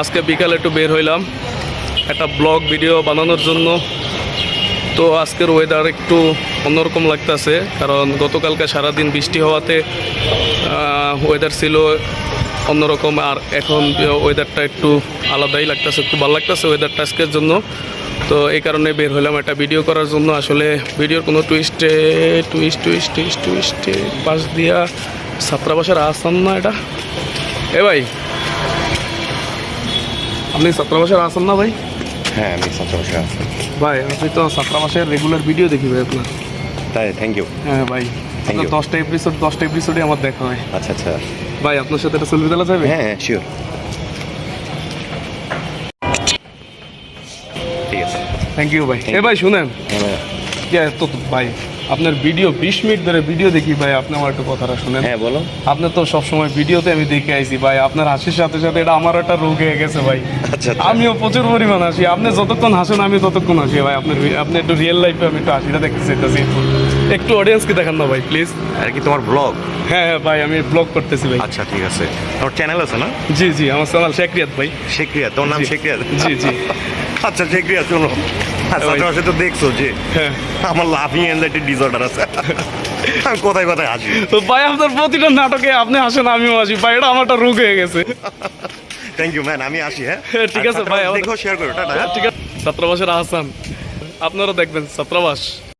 আজকে বিকালে একটু বের হইলাম। একটা ব্লগ, ভিডিও বানানোর জন্য। তো আজকের ওয়েদার একটু অন্যরকম লাগতেছে, কারণ গতকালকে সারাদিন বৃষ্টি হওয়াতে ওয়েদার ছিল অন্যরকম, আর এখন ওয়েদারটা একটু আলাদাই লাগতেছে, একটু ভালো লাগতেছে ওয়েদারটা আজকের জন্য। তো এই কারণে বের হলাম একটা ভিডিও করার জন্য। আসলে ভিডিওর কোনো টুইস্টে টুইস্ট টুইস্ট টুইস্ট টুইস্টে পাশ দিয়া ছাত্রাবাসের আসান না এটা। এ ভাই আপনি ছাত্রাবাসের আসান না ভাই? হ্যাঁ আমি সবচেয়ে বসে আছি। ভাই আপনি তো ছাত্রাবাসের রেগুলার ভিডিও দেখি ভাই আপনার। তাই থ্যাংক ইউ হ্যাঁ ভাই আপনার. দশটা এপিসোড দশটা এপিসোডে আমার দেখা হয়। আচ্ছা আচ্ছা। ভাই আপনার সাথে একটা সেলফি তোলা যাবে? হ্যাঁ শিওর ঠিক আছে। থ্যাংক ইউ ভাই। এ ভাই শুনেন। হ্যাঁ, তো ভাই। আপনার ভিডিও বিশ মিনিট ধরে ভিডিও দেখি ভাই আপনি আমার একটু কথাটা শুনেন। হ্যাঁ বলো। আপনি তো সবসময় ভিডিওতে আমি দেখে আইছি ভাই আপনার হাসির সাথে সাথে এটা আমার একটা রোগ হয়ে গেছে ভাই। আচ্ছা আচ্ছা। আমিও প্রচুর পরিমাণ হাসি। আপনি যতক্ষণ হাসেন আমি ততক্ষণ হাসি। ভাই আপনার আপনি একটু রিয়েল লাইফে আমি একটু হাসিটা দেখতে চাইতেছি একটু। অডিয়েন্সকে দেখান না ভাই প্লিজ আর কি তোমার ব্লগ হ্যাঁ হ্যাঁ ভাই আমি ব্লগ করতেছি ভাই। আচ্ছা ঠিক আছে। তোমার চ্যানেল আছে না? জি জি আমার চ্যানেল শেখরিয়াত ভাই। শেখরিয়া তোমার নাম জি। শেখরিয়া জি জি। আচ্ছা শেখরিয়াত শোনো আচ্ছা তো দেখছ যে হ্যাঁ। আমার লাফিং অ্যাংজাইটি ডিসঅর্ডার আছে। আমি কোথায় কোথায় আসি? তো ভাই আপনার প্রতিটা নাটকে আপনি আসেন আমিও আসি। ভাই এটা আমার একটা রোগ হয়ে গেছে। থ্যাংক ইউ ম্যান আমি আসি হ্যাঁ? হ্যাঁ, ঠিক আছে, ভাই, দেখো শেয়ার করো টাটা। হ্যাঁ? ঠিক আছে। ছাত্রাবাসের আহসান। আপনারা দেখবেন ছাত্রাবাস।